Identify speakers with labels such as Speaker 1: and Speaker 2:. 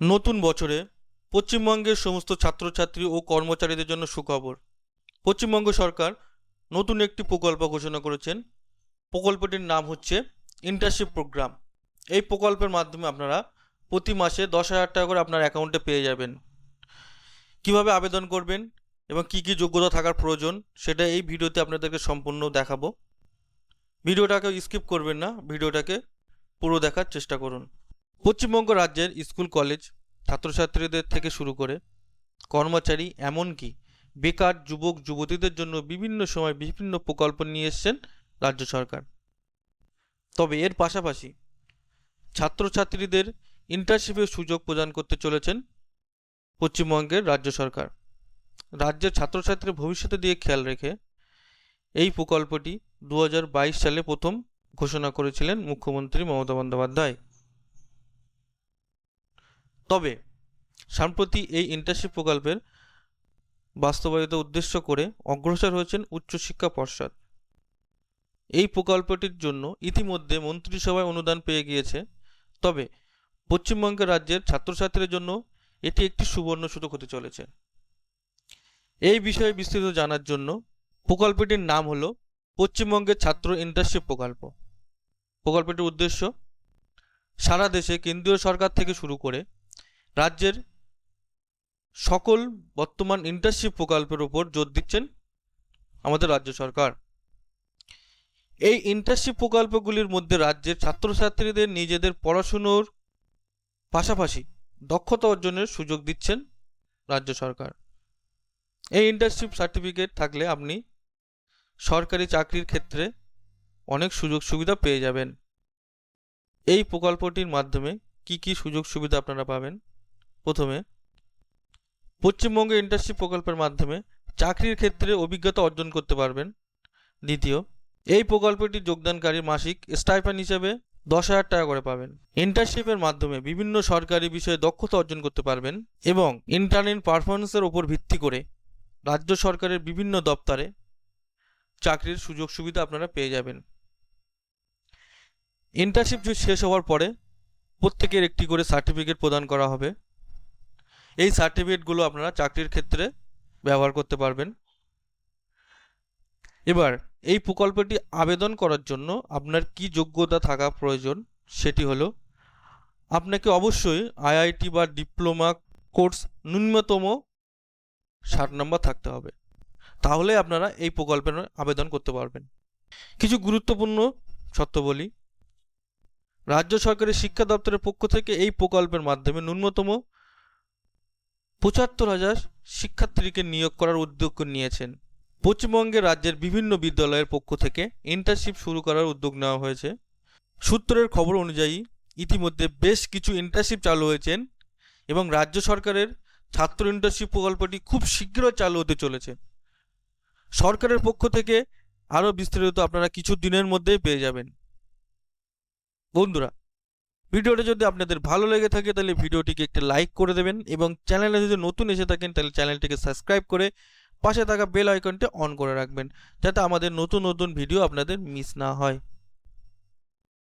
Speaker 1: নতুন বছরে পশ্চিমবঙ্গের সমস্ত ছাত্রছাত্রী ও কর্মচারীদের জন্য সুখবর। পশ্চিমবঙ্গ সরকার নতুন একটি প্রকল্প ঘোষণা করেছেন। প্রকল্পটির নাম হচ্ছে ইন্টার্নশিপ প্রোগ্রাম এই প্রকল্পের মাধ্যমে আপনারা প্রতি মাসে দশ হাজার টাকা করে আপনার অ্যাকাউন্টে পেয়ে যাবেন। কীভাবে আবেদন করবেন এবং কি কি যোগ্যতা থাকার প্রয়োজন সেটা এই ভিডিওতে আপনাদেরকে সম্পূর্ণ দেখাবো। ভিডিওটাকে স্কিপ করবেন না, ভিডিওটাকে পুরো দেখার চেষ্টা করুন। পশ্চিমবঙ্গ রাজ্যের স্কুল, কলেজ, ছাত্রছাত্রীদের থেকে শুরু করে কর্মচারী, এমনকি বেকার যুবক, যুবতীদের জন্য বিভিন্ন সময় বিভিন্ন প্রকল্প নিয়ে এসছেন রাজ্য সরকার। তবে এর পাশাপাশি ছাত্রছাত্রীদের ইন্টার্নশিপের সুযোগ প্রদান করতে চলেছেন পশ্চিমবঙ্গের রাজ্য সরকার। রাজ্যের ছাত্রছাত্রীর ভবিষ্যতে দিয়ে খেয়াল রেখে এই প্রকল্পটি দু হাজার বাইশ সালে প্রথম ঘোষণা করেছিলেন মুখ্যমন্ত্রী মমতা বন্দ্যোপাধ্যায়। তবে সম্প্রতি এই ইন্টার্নশিপ প্রকল্পের বাস্তবায়িত উদ্দেশ্য করে অগ্রসর হয়েছেন উচ্চশিক্ষা পর্ষদ। এই প্রকল্পটির জন্য ইতিমধ্যে মন্ত্রিসভায় অনুদান পেয়ে গিয়েছে। তবে পশ্চিমবঙ্গের রাজ্যের ছাত্রছাত্রীদের জন্য এটি একটি সুবর্ণ সুযোগ হতে চলেছে। এই বিষয়ে বিস্তৃত জানার জন্য প্রকল্পটির নাম হল পশ্চিমবঙ্গের ছাত্র ইন্টার্নশিপ প্রকল্প। প্রকল্পটির উদ্দেশ্য সারা দেশে কেন্দ্রীয় সরকার থেকে শুরু করে রাজ্যের সকল বর্তমান ইন্টার্নশিপ প্রকল্পের উপর জোর দিচ্ছেন আমাদের রাজ্য সরকার। এই ইন্টার্নশিপ প্রকল্পগুলির মধ্যে রাজ্যের ছাত্রছাত্রীদের নিজেদের পড়াশুনোর পাশাপাশি দক্ষতা অর্জনের সুযোগ দিচ্ছেন রাজ্য সরকার। এই ইন্টার্নশিপ সার্টিফিকেট থাকলে আপনি সরকারি চাকরির ক্ষেত্রে অনেক সুযোগ সুবিধা পেয়ে যাবেন। এই প্রকল্পটির মাধ্যমে কি কি সুযোগ সুবিধা আপনারা পাবেন? প্রথমে, পশ্চিমবঙ্গে ইন্টার্নশিপ প্রকল্পের মাধ্যমে চাকরির ক্ষেত্রে অভিজ্ঞতা অর্জন করতে পারবেন। দ্বিতীয়, এই প্রকল্পটি যোগদানকারী মাসিক স্টাইপেন্ড হিসেবে দশ হাজার টাকা করে পাবেন। ইন্টার্নশিপের মাধ্যমে বিভিন্ন সরকারি বিষয়ে দক্ষতা অর্জন করতে পারবেন এবং ইন্টারনেট পারফরমেন্সের ওপর ভিত্তি করে রাজ্য সরকারের বিভিন্ন দপ্তরে চাকরির সুযোগ সুবিধা আপনারা পেয়ে যাবেন। ইন্টার্নশিপ শেষ হওয়ার পরে প্রত্যেকের একটি করে সার্টিফিকেট প্রদান করা হবে। এই সার্টিফিকেটগুলো আপনারা চাকরির ক্ষেত্রে ব্যবহার করতে পারবেন। এবার, এই প্রকল্পটি আবেদন করার জন্য আপনার কি যোগ্যতা থাকা প্রয়োজন সেটি হলো, আপনাকে অবশ্যই আইআইটি বা ডিপ্লোমা কোর্স ন্যূনতম ষাট নম্বর থাকতে হবে। তাহলে আপনারা এই প্রকল্পের আবেদন করতে পারবেন। কিছু গুরুত্বপূর্ণ শর্তাবলী রাজ্য সরকারের শিক্ষা দপ্তরের পক্ষ থেকে এই প্রকল্পের মাধ্যমে ন্যূনতম পঁচাত্তর হাজার শিক্ষার্থীকে নিয়োগ করার উদ্যোগ নিয়েছেন। পশ্চিমবঙ্গের রাজ্যের বিভিন্ন বিদ্যালয়ের পক্ষ থেকে ইন্টার্নশিপ শুরু করার উদ্যোগ নেওয়া হয়েছে। সূত্রের খবর অনুযায়ী, ইতিমধ্যে বেশ কিছু ইন্টার্নশিপ চালু হয়েছেন এবং রাজ্য সরকারের ছাত্র ইন্টার্নশিপ প্রকল্পটি খুব শীঘ্রই চালু হতে চলেছে। সরকারের পক্ষ থেকে আরও বিস্তারিত আপনারা কিছু দিনের মধ্যেই পেয়ে যাবেন। বন্ধুরা ভিডিওটা যদি আপনাদের ভালো লেগে থাকে, তাহলে ভিডিওটিকে একটি লাইক করে দেবেন এবং চ্যানেলে যদি নতুন এসে থাকেন, তাহলে চ্যানেলটিকে সাবস্ক্রাইব করে পাশে থাকা বেল আইকনটি অন করে রাখবেন, যাতে আমাদের নতুন নতুন ভিডিও আপনাদের মিস না হয়।